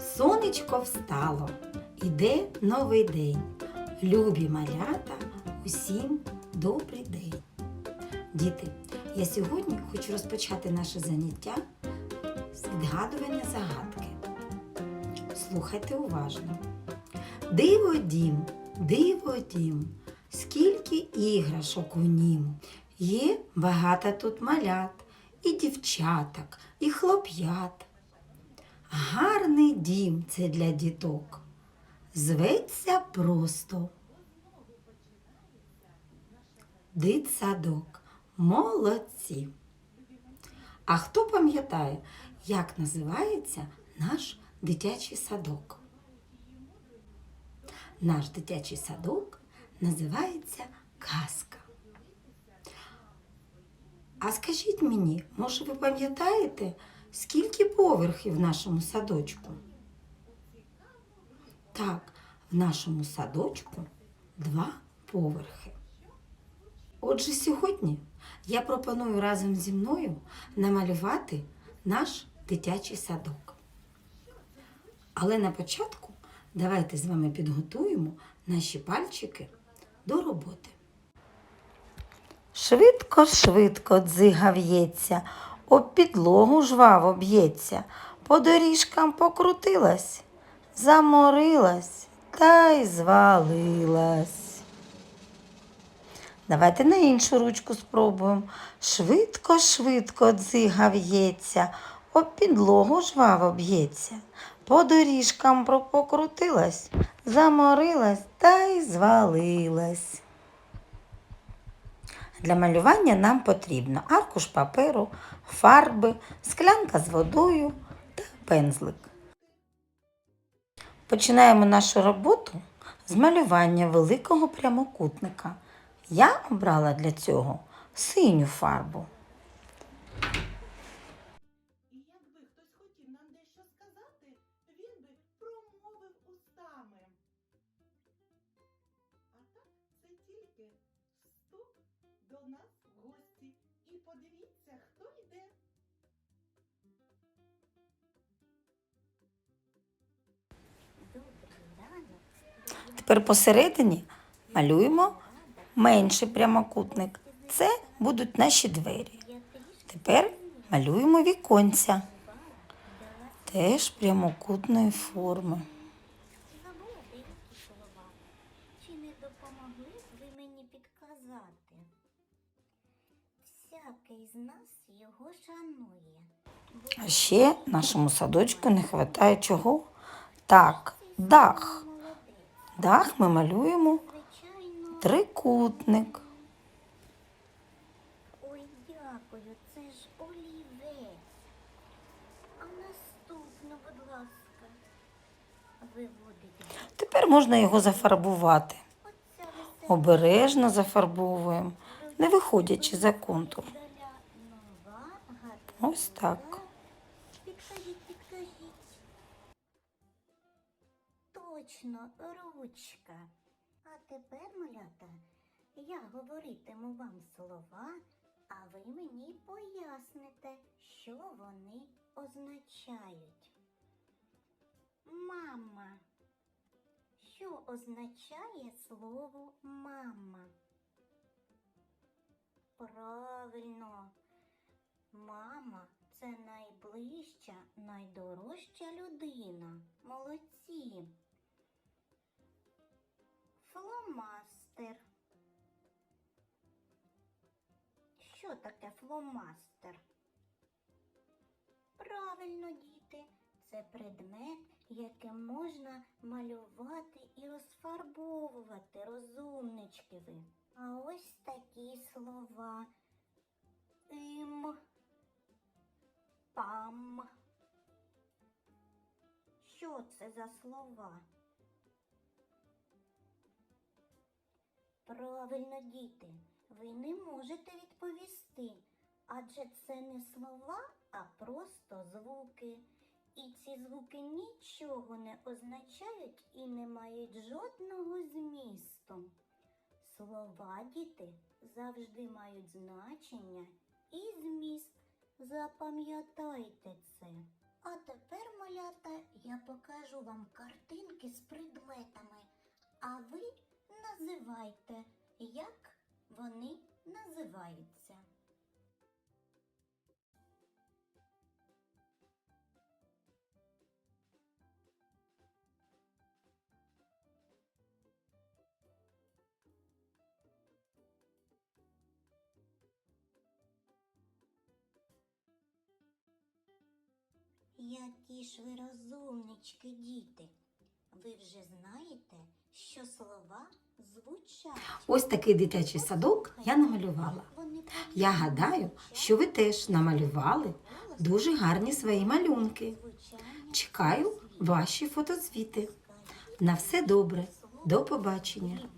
Сонечко встало, іде новий день. Любі малята, усім добрий день. Діти, я сьогодні хочу розпочати наше заняття з відгадування загадки. Слухайте уважно. Диво дім, диво дім, скільки іграшок у нім. Є багато тут малят, і дівчаток, і хлоп'ят. Гарний дім це для діток. Зветься просто. Дитсадок. Молодці. А хто пам'ятає, як називається наш дитячий садок? Наш дитячий садок називається казка. А скажіть мені, може ви пам'ятаєте, скільки поверхів в нашому садочку? Так, в нашому садочку два поверхи. Отже, сьогодні я пропоную разом зі мною намалювати наш дитячий садок. Але на початку давайте з вами підготуємо наші пальчики до роботи. Швидко, швидко дзига в'ється, об підлогу жваво б'ється, по доріжкам покрутилась, заморилась та й звалилась. Давайте на іншу ручку спробуємо. Швидко, швидко дзига в'ється, об підлогу жваво б'ється, по доріжкам покрутилась, заморилась та й звалилась. Для малювання нам потрібно аркуш паперу, фарби, склянка з водою та пензлик. Починаємо нашу роботу з малювання великого прямокутника. Я обрала для цього синю фарбу. Тільки до нас в гості. І подивіться, хто йде. Тепер посередині малюємо менший прямокутник. Це будуть наші двері. Тепер малюємо віконця. Теж прямокутної форми. Всякий з нас його шанує. А ще нашому садочку не вистачає чого? Так, дах. Дах ми малюємо трикутник. Ой, дякую, це ж олівець. А наступну, будь ласка, виводить. Тепер можна його зафарбувати. Обережно зафарбовуємо, не виходячи за контур. Ось так. Підкажіть, підкажіть. Точно, ручка. А тепер, малята, я говоритиму вам слова, а ви мені поясните, що вони означають. Мама. Що означає слово мама? Правильно. Мама це найближча, найдорожча людина. Молодці. Фломастер. Що таке фломастер? Правильно, діти, це предмет, яким можна малювати і розфарбовувати розумнички ви. А ось такі слова. Ім. Пам. Що це за слова? Правильно, діти, ви не можете відповісти, адже це не слова, а просто звуки. І ці звуки нічого не означають і не мають жодного змісту. Слова, діти, завжди мають значення і зміст. Запам'ятайте це. А тепер, малята, я покажу вам картинки з предметами, а ви називайте, як вони називаються. Які ж ви розумнички, діти. Ви вже знаєте, що слова звучать. Ось такий дитячий садок я намалювала. Я гадаю, що ви теж намалювали дуже гарні свої малюнки. Чекаю ваші фотозвіти. На все добре. До побачення.